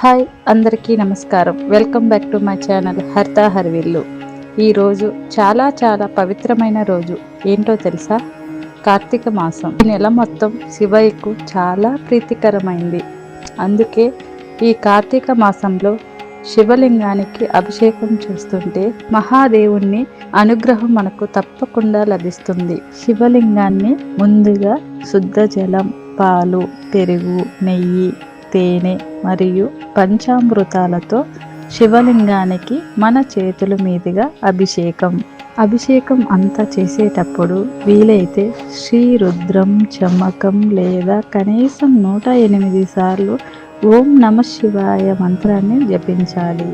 Hi అందరికీ నమస్కారం. Welcome back to my channel హర్తా హర్విల్లు. ఈరోజు చాలా చాలా పవిత్రమైన రోజు. ఏంటో తెలుసా? కార్తీక మాసం. ఈ నెల మొత్తం శివయ్యకు చాలా ప్రీతికరమైంది. అందుకే ఈ కార్తీక మాసంలో శివలింగానికి అభిషేకం చేస్తుంటే మహాదేవుణ్ణి అనుగ్రహం మనకు తప్పకుండా లభిస్తుంది. శివలింగాన్ని ముందుగా శుద్ధ జలం పాలు పెరుగు నెయ్యి తేనె మరియు పంచామృతాలతో శివలింగానికి మన చేతుల మీదుగా అభిషేకం. అభిషేకం అంతా చేసేటప్పుడు వీలైతే శ్రీ రుద్రం చమకం లేదా కనీసం నూట ఎనిమిది సార్లు ఓం నమ శివాయ మంత్రాన్ని జపించాలి.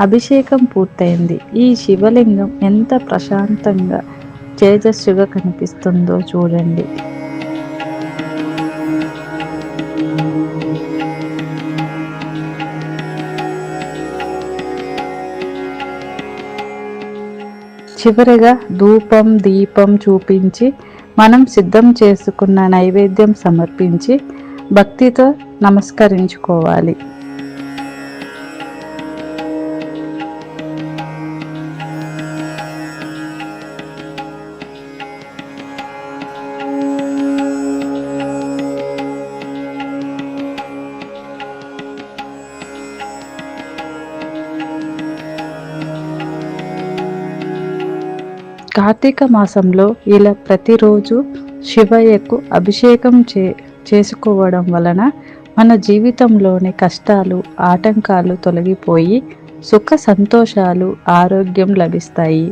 అభిషేకం పూర్తయింది. ఈ శివలింగం ఎంత ప్రశాంతంగా తేజస్సుగా కనిపిస్తుందో చూడండి. చివరిగా ధూపం దీపం చూపించి మనం సిద్ధం చేసుకున్న నైవేద్యం సమర్పించి భక్తితో నమస్కరించుకోవాలి. కార్తీక మాసంలో ఇలా ప్రతిరోజు శివయ్యకు అభిషేకం చే చేసుకోవడం వలన మన జీవితంలోని కష్టాలు ఆటంకాలు తొలగిపోయి సుఖ సంతోషాలు ఆరోగ్యం లభిస్తాయి.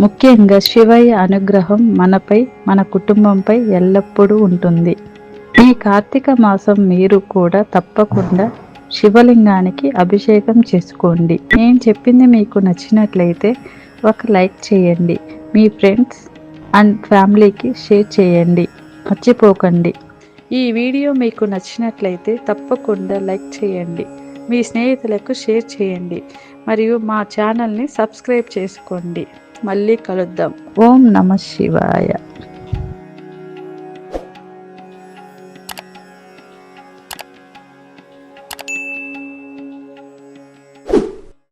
ముఖ్యంగా శివయ్య అనుగ్రహం మనపై మన కుటుంబంపై ఎల్లప్పుడూ ఉంటుంది. ఈ కార్తీక మాసం మీరు కూడా తప్పకుండా శివలింగానికి అభిషేకం చేసుకోండి. నేను చెప్పింది మీకు నచ్చినట్లయితే ఒక లైక్ చేయండి. మీ ఫ్రెండ్స్ అండ్ ఫ్యామిలీకి షేర్ చేయండి. మర్చిపోకండి. ఈ వీడియో మీకు నచ్చినట్లయితే తప్పకుండా లైక్ చేయండి. మీ స్నేహితులకు షేర్ చేయండి. మరియు మా ఛానల్ని సబ్స్క్రైబ్ చేసుకోండి. మళ్ళీ కలుద్దాం. ఓం నమ శివాయ.